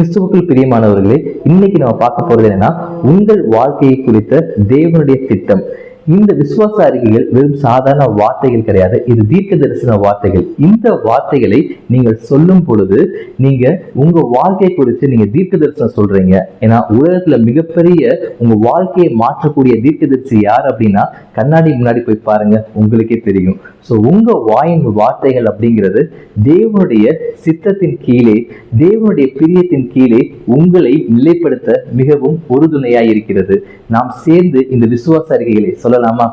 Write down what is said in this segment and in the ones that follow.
கிறிஸ்துவுக்குள் பிரியமானவர்களே இன்னைக்கு நம்ம பார்க்க போறது என்னன்னா உங்கள் வாழ்க்கையை குறித்த தேவனுடைய திட்டம். இந்த விசுவாச அறிக்கைகள் வெறும் சாதாரண வார்த்தைகள் கிடையாது. இது தீர்க்க தரிசன வார்த்தைகள். இந்த வார்த்தைகளை நீங்கள் சொல்லும் பொழுது நீங்க உங்க வாழ்க்கை குறித்து நீங்க தீர்க்க தரிசனம் சொல்றீங்க. ஏன்னா உலகத்துல மிகப்பெரிய உங்க வாழ்க்கையை மாற்றக்கூடிய தீர்க்கதரிசி யார் அப்படின்னா கண்ணாடி முன்னாடி போய் பாருங்க உங்களுக்கே தெரியும். ஸோ உங்க வாயின் வார்த்தைகள் அப்படிங்கிறது தேவனுடைய சித்தத்தின் கீழே தேவனுடைய பிரியத்தின் கீழே உங்களை நிலைப்படுத்த மிகவும் உறுதுணையாய் இருக்கிறது நாம் சேர்ந்து இந்த விசுவாச அறிக்கைகளை சொல்ல சொல்லலாமா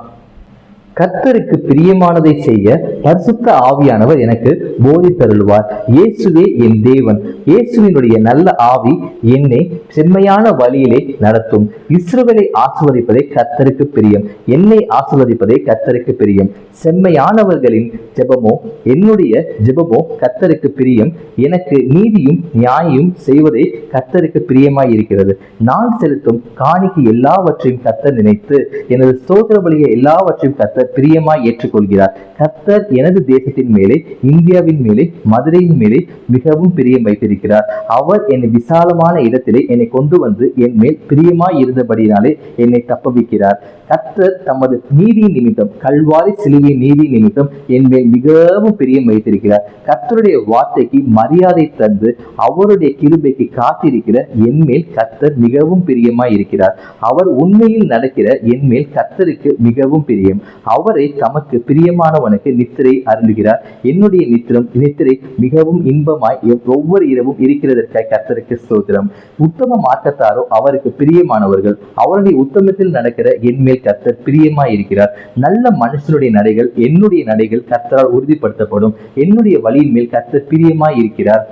கர்த்தருக்கு பிரியமானதை செய்ய பரிசுத்த ஆவியானவர் எனக்கு போதித்தருள்வார் இயேசுவே என் தேவன். இயேசுவினுடைய நல்ல ஆவி என்னை செம்மையான வழியிலே நடத்தும். இஸ்ரவேலை ஆசிர்வதிப்பதே கர்த்தருக்கு பிரியம். என்னை ஆசிர்வதிப்பதே கர்த்தருக்கு பிரியம். செம்மையானவர்களின் ஜெபமோ என்னுடைய ஜெபமோ கர்த்தருக்கு பிரியம். எனக்கு நீதியும் நியாயம் செய்வதே கர்த்தருக்கு பிரியமாய் இருக்கிறது நான் செலுத்தும் காணிக்கு எல்லாவற்றையும் கர்த்தர் நினைத்து எனது சோதர வழியை எல்லாவற்றையும் கர்த்தர் பிரியமாய் ஏற்றுக்கொள்கிறார். கர்த்தர் எனது தேசத்தின் மேலே இந்தியாவின் மேலே மதுரையின் மேலே மிகவும் பிரியம் வைத்திருக்கிறார். அவர் என்னை விசாலமான இடத்திலே என்னை கொண்டு வந்து என் மேல் பிரியமாய் இருந்தபடினாலே என்னை தப்பவிக்கிறார் கர்த்தர் தமது நீதி நிமித்தம் கல்வாரி சிலுவை நீதி நிமித்தம் என் மேல் மிகவும் பிரியம் வைத்திருக்கிறார். கர்த்தருடைய வார்த்தைக்கு மரியாதை தந்து அவருடைய கிருபைக்கு காத்திருக்கிற என் மேல் கத்தர் மிகவும் பிரியமாய் இருக்கிறார். அவர் உண்மையில் நடக்கிற என் மேல் கர்த்தருக்கு மிகவும் பிரியம். அவரை தமக்கு பிரியமானவனுக்கு நித்திரை அருளுகிறார். என்னுடைய நித்திரம் நித்திரை மிகவும் இன்பமாய் ஒவ்வொரு இரவும் இருக்கிறதற்காய் கர்த்தருக்கு ஸ்தோத்திரம். உத்தம மார்க்கத்தாரோ அவருக்கு பிரியமானவர்கள். அவருடைய உத்தமத்தில் நடக்கிற என் மேல் கர்த்தர் பிரியமாய் இருக்கிறார். நல்ல மனுஷனுடைய நடைகள் என்னுடைய நடைகள் கர்த்தரால் உறுதிப்படுத்தப்படும். என்னுடைய வழியின் மேல் கர்த்தர் பிரியமாய் இருக்கிறார்.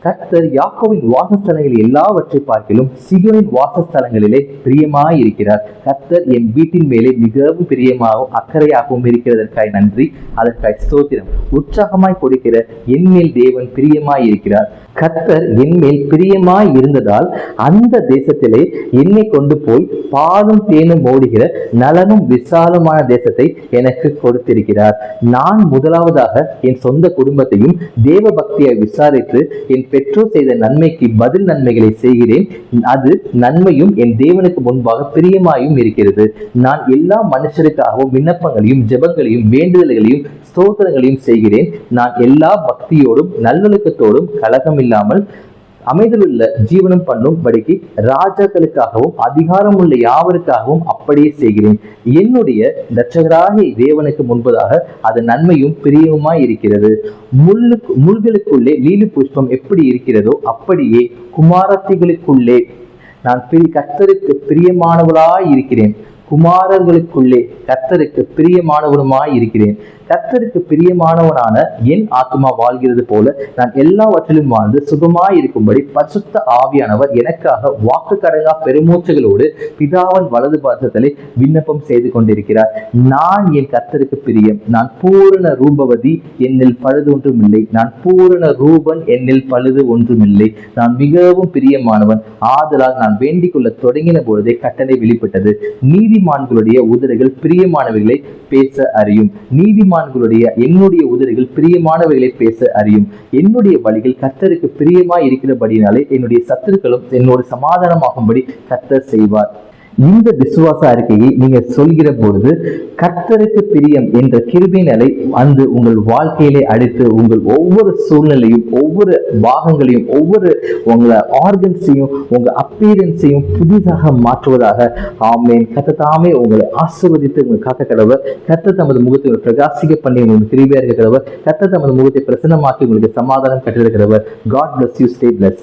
கர்த்தர் யாக்கோவின் வாசஸ்தலங்கள் எல்லாவற்றை பார்க்கிலும் சிகோனின் வாசஸ்தலங்களிலே பிரியமாய் இருக்கிறார். கர்த்தர் என் வீட்டின் மேலே மிகவும் பிரியமாகவும் அக்கறையாகவும் இருக்கிறதற்காய் நன்றி. அதற்காய் ஸ்தோத்திரம். உற்சாகமாய் கொடுக்கிற என் மேல் தேவன் பிரியமாய் இருக்கிறார். கத்தர் என்மேல் பிரியமாய் இருந்ததால் அந்த தேசத்திலே என்னை கொண்டு போய் பாலும் தேனும் ஓடுகிற நலனும் விசாலமான தேசத்தை எனக்கு கொடுத்திருக்கிறார். நான் முதலாவதாக என் சொந்த குடும்பத்தையும் தேவ பக்தியை விசாரித்து என் பெற்றோர் செய்த நன்மைக்கு பதில் நன்மைகளை செய்கிறேன். அது நன்மையும் என் தேவனுக்கு முன்பாக பிரியமாயும் இருக்கிறது. நான் எல்லா மனுஷருக்காகவும் விண்ணப்பங்களையும் ஜெபங்களையும் வேண்டுதல்களையும் ஸ்தோத்திரங்களையும் செய்கிறேன். நான் எல்லா பக்தியோடும் நல்லொழுக்கத்தோடும் கலகம் இல்லாமல் அமைதலுள்ள ஜீவனம் பண்ணும் படிக்கு ராஜாக்களுக்காகவும் அதிகாரம் உள்ள யாவருக்காகவும் அப்படியே செய்கிறேன். என்னுடைய இரட்சகராகிய தேவனுக்கு முன்பதாக அது நன்மையும் பிரியவுமாய் இருக்கிறது. முள்ளுக்கு முள்களுக்குள்ளே லீலி புஷ்பம் எப்படி இருக்கிறதோ அப்படியே குமாரத்திகளுக்குள்ளே நான் பிரி கத்தருக்கு பிரியமானவளாய் இருக்கிறேன். குமாரர்களுக்குள்ளே கத்தருக்கு பிரியமானவருமாய் இருக்கிறேன். கர்த்தருக்கு பிரியமானவனான என் ஆத்மா வாழ்கிறது போல நான் எல்லாவற்றிலும் வாழ்ந்து சுகமாய் இருக்கும்படி பசுத்த ஆவியானவர் எனக்காக வாக்கு கடங்கா பெருமூச்சுகளோடு பிதாவன் வலது பாசத்திலே விண்ணப்பம் செய்து கொண்டிருக்கிறார். நான் என் கத்தருக்கு பிரியம். நான் பூரண ரூபவதி என்னில் பழுது ஒன்றுமில்லை. நான் பூரண ரூபன் என்னில் பழுது ஒன்றுமில்லை. நான் மிகவும் பிரியமானவன். ஆதலால் நான் வேண்டிக் கொள்ள தொடங்கின பொழுதே கட்டளை வெளிப்பட்டது. நீதிமான்களுடைய உதடுகள் பிரியமானவர்களை பேச அறியும். நீதிமான்களுடைய என்னுடைய உதடுகள் பிரியமானவைகளை பேச அறியும். என்னுடைய வழிகள் கர்த்தருக்கு பிரியமாய் இருக்கிறபடினாலே என்னுடைய சத்துருக்களும் என்னோடு சமாதானமாகும்படி கத்தர் செய்வார். இந்த விசுவாச அறிக்கையை நீங்க சொல்கிற பொழுது கர்த்தருக்கு பிரியம் என்ற கிருபை நிலை வந்து உங்கள் வாழ்க்கையிலே அடித்து உங்கள் ஒவ்வொரு சூழ்நிலையும் ஒவ்வொரு பாகங்களையும் ஒவ்வொரு உங்களை ஆர்கன்ஸையும் உங்க அப்பியரன்ஸையும் புதிதாக மாற்றுவதாக ஆமேன். கத்த தாமே உங்களை ஆசிர்வதித்து உங்கள் காக்க கடவர் கத்த தமது முகத்தை பிரகாசிக்க பண்ணி உங்களுக்கு கிருபியா இருக்க கடவர் கத்த தமது முகத்தை பிரசன்னமாக்கி உங்களுக்கு சமாதானம் கட்டிருக்கிறவர் God bless you stay bless